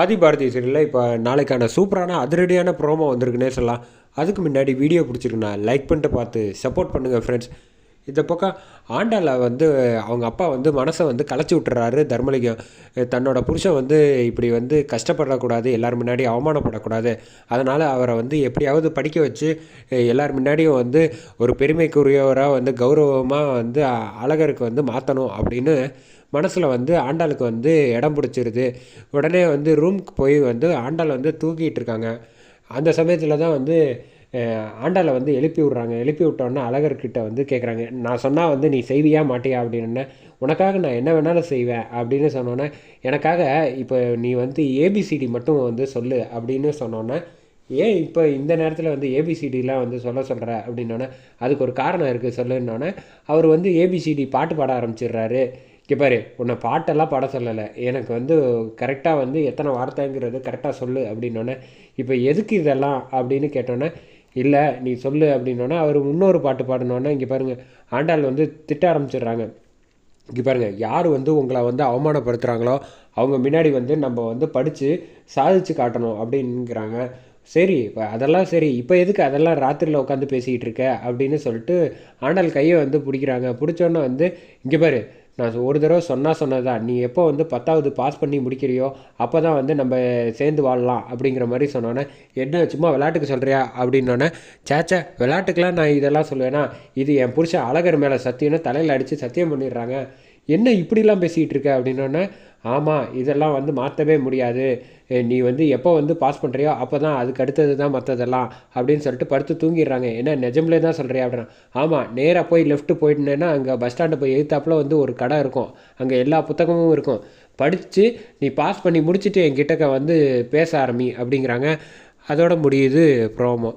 ஆதி பாரதி சீரியலில் இப்போ நாளைக்கான சூப்பரான அதிரடியான ப்ரோமோ வந்திருக்குன்னே சொல்லலாம். அதுக்கு முன்னாடி வீடியோ பிடிச்சிருக்குண்ணா லைக் பண்ணிட்டு பார்த்து சப்போர்ட் பண்ணுங்கள் ஃப்ரெண்ட்ஸ் இந்த பக்கம் ஆண்டாள வந்து அவங்க அப்பா வந்து மனசை வந்து களைச்சி விட்டுறாரு. தர்மலிங்கம் தன்னோட புருஷன் வந்து இப்படி வந்து கஷ்டப்படக்கூடாது எல்லார் முன்னாடி அவமானப்படக்கூடாது. அதனால் அவரை வந்து எப்படியாவது படிக்க வச்சு எல்லார் முன்னாடியும் வந்து ஒரு பெருமைக்குரியவராக வந்து கௌரவமாக வந்து அழகருக்கு வந்து மாற்றணும் அப்படின்னு மனசில் வந்து ஆண்டாளுக்கு வந்து இடம் பிடிச்சிருது. உடனே வந்து ரூம்க்கு போய் வந்து ஆண்டாள் வந்து தூக்கிட்டு இருக்காங்க. அந்த சமயத்தில் தான் வந்து ஆண்டாளை வந்து எழுப்பி விட்றாங்க. எழுப்பி விட்டோன்னே அழகர்கிட்ட வந்து கேட்குறாங்க நான் சொன்னால் வந்து நீ செய்வியா மாட்டியா அப்படின்னு உனக்காக நான் என்ன வேணாலும் செய்வேன் அப்படின்னு சொன்னோன்னே எனக்காக இப்போ நீ வந்து ஏபிசிடி மட்டும் வந்து சொல்லு அப்படின்னு சொன்னோன்னே ஏன் இப்போ இந்த நேரத்தில் வந்து ஏபிசிடிலாம் வந்து சொல்ல சொல்கிற அப்படின்னோடனே அதுக்கு ஒரு காரணம் இருக்குது சொல்லுன்னொன்னே அவர் வந்து ஏபிசிடி பாட்டு பாட ஆரம்பிச்சிடுறாரு. இங்கே பாரு உன்னை பாட்டெல்லாம் பாட சொல்லலை. எனக்கு வந்து கரெக்டாக வந்து எத்தனை வார்த்தைங்கிறது கரெக்டாக சொல்லு அப்படின்னோடனே இப்போ எதுக்கு இதெல்லாம் அப்படின்னு கேட்டோன்னே இல்லை நீ சொல்லு அப்படின்னோடனே அவர் இன்னொரு பாட்டு பாடினோடனே இங்கே பாருங்கள் ஆண்டாள் வந்து திட்ட ஆரம்பிச்சிடுறாங்க. இங்கே பாருங்கள் யார் வந்து உங்களை வந்து அவமானப்படுத்துகிறாங்களோ அவங்க முன்னாடி வந்து நம்ம வந்து படித்து சாதிச்சு காட்டணும் அப்படிங்கிறாங்க. சரி இப்போ அதெல்லாம் சரி இப்போ எதுக்கு அதெல்லாம் ராத்திரியில் உட்காந்து பேசிக்கிட்டு இருக்க அப்படின்னு சொல்லிட்டு ஆண்டாள் கையை வந்து பிடிக்கிறாங்க. பிடிச்சோன்னே வந்து இங்கே பாரு நான் ஒரு தடவை சொன்னால் சொன்னதான் நீ எப்போ வந்து பத்தாவது பாஸ் பண்ணி முடிக்கிறியோ அப்போ தான் வந்து நம்ம சேர்ந்து வாழலாம் அப்படிங்கிற மாதிரி சொன்னோன்னே என்ன சும்மா விளையாட்டுக்கு சொல்கிறியா அப்படின்னோடனே சேச்சே விளையாட்டுக்கெலாம் நான் இதெல்லாம் சொல்லுவேன்னா இது என் புருஷன் அழகர் மேலே சத்தியம்னு தலையில் அடித்து சத்தியம் பண்ணிடுறாங்க. என்ன இப்படிலாம் பேசிகிட்டு இருக்க அப்படின்னோடனே ஆமாம் இதெல்லாம் வந்து மாற்றவே முடியாது. நீ வந்து எப்போ வந்து பாஸ் பண்ணுறியோ அப்போ தான் அதுக்கு அடுத்தது தான் மற்றதெல்லாம் அப்படின்னு சொல்லிட்டு படுத்து தூங்கிடுறாங்க. என்ன நிஜம்லே தான் சொல்கிறியா அப்படின்னா ஆமாம் நேராக போய் லெஃப்ட்டு போயிட்டேன்னா அங்கே பஸ் ஸ்டாண்டு போய் எழுத்தாப்பில் வந்து ஒரு கடை இருக்கும். அங்கே எல்லா புத்தகமும் இருக்கும். படித்து நீ பாஸ் பண்ணி முடிச்சுட்டு என்கிட்டக்க வந்து பேச ஆரம்பி அப்படிங்கிறாங்க. அதோட முடியுது ப்ரோமோ